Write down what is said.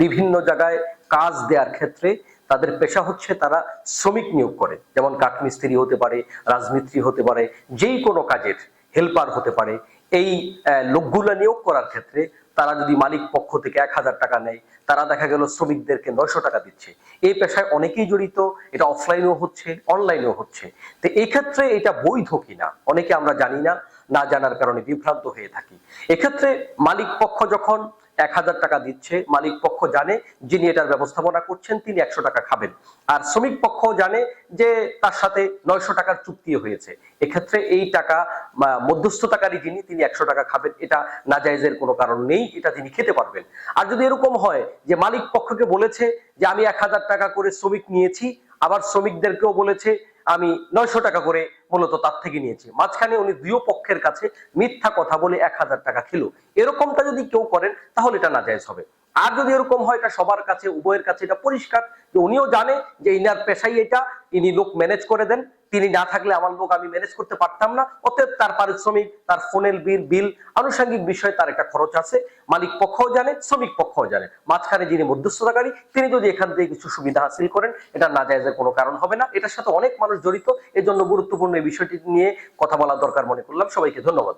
বিভিন্ন জায়গায় কাজ দেওয়ার ক্ষেত্রে তাদের পেশা হচ্ছে তারা শ্রমিক নিয়োগ করে। যেমন কাঠমিস্ত্রি হতে পারে, রাজমিস্ত্রি হতে পারে, যেই কোনো কাজের হেল্পার হতে পারে। এই লোকগুলা নিয়োগ করার ক্ষেত্রে তারা যদি মালিক পক্ষ থেকে এক হাজার টাকা নেয়, তারা দেখা গেল শ্রমিকদেরকে নয়শো টাকা দিচ্ছে। এই পেশায় অনেকেই জড়িত, এটা অফলাইনেও হচ্ছে অনলাইনেও হচ্ছে। তো এই ক্ষেত্রে এটা বৈধ কিনা, অনেকে আমরা জানি না না জানার কারণে বিভ্রান্ত হয়ে থাকি। এক্ষেত্রে মালিক পক্ষ যখন এক হাজার টাকা দিচ্ছে, মালিক পক্ষ জানে, যিনি এটার ব্যবস্থাপনা করছেন, তিনি একশো টাকা খাবেন। আর শ্রমিক পক্ষ জানে যে তার সাথে নয়শো টাকার চুক্তি হয়েছে। এক্ষেত্রে এই টাকা মধ্যস্থতাকারী যিনি, তিনি একশো টাকা খাবেন। এটা নাজাইজের কোনো কারণ নেই, এটা তিনি খেতে পারবেন। আর যদি এরকম হয় যে মালিক পক্ষকে বলেছে যে আমি এক হাজার টাকা করে শ্রমিক নিয়েছি, আবার শ্রমিকদেরকেও বলেছে, আমি নয়শো টাকা করে মূলত তার থেকে নিয়েছে। মাঝখানে উনি দুই পক্ষের কাছে মিথ্যা কথা বলে এক হাজার টাকা খেলো। এরকমটা যদি কেউ করেন, তাহলে এটা নাজায়জ হবে। আর যদি এরকম হয়, এটা সবার কাছে, উভয়ের কাছে এটা পরিষ্কার যে উনিও জানে যে ইনার পেশাই এটা ইনি লোক ম্যানেজ করে দেন। তিনি না থাকলে আমার লোক আমি ম্যানেজ করতে পারতাম না। অতএব তার পারিশ্রমিক, তার ফোনের বিল বিল, আনুষঙ্গিক বিষয়ে তার একটা খরচ আছে। মালিক পক্ষও জানে, শ্রমিক পক্ষও জানে। মাঝখানে যিনি মধ্যস্থতাকারী, তিনি যদি এখান থেকে কিছু সুবিধা হাসিল করেন, এটা নাজায়জের কোনো কারণ হবে না। এটার সাথে অনেক মানুষ জড়িত। এজন্য গুরুত্বপূর্ণ এই বিষয়টি নিয়ে কথা বলা দরকার মনে করলাম। সবাইকে ধন্যবাদ।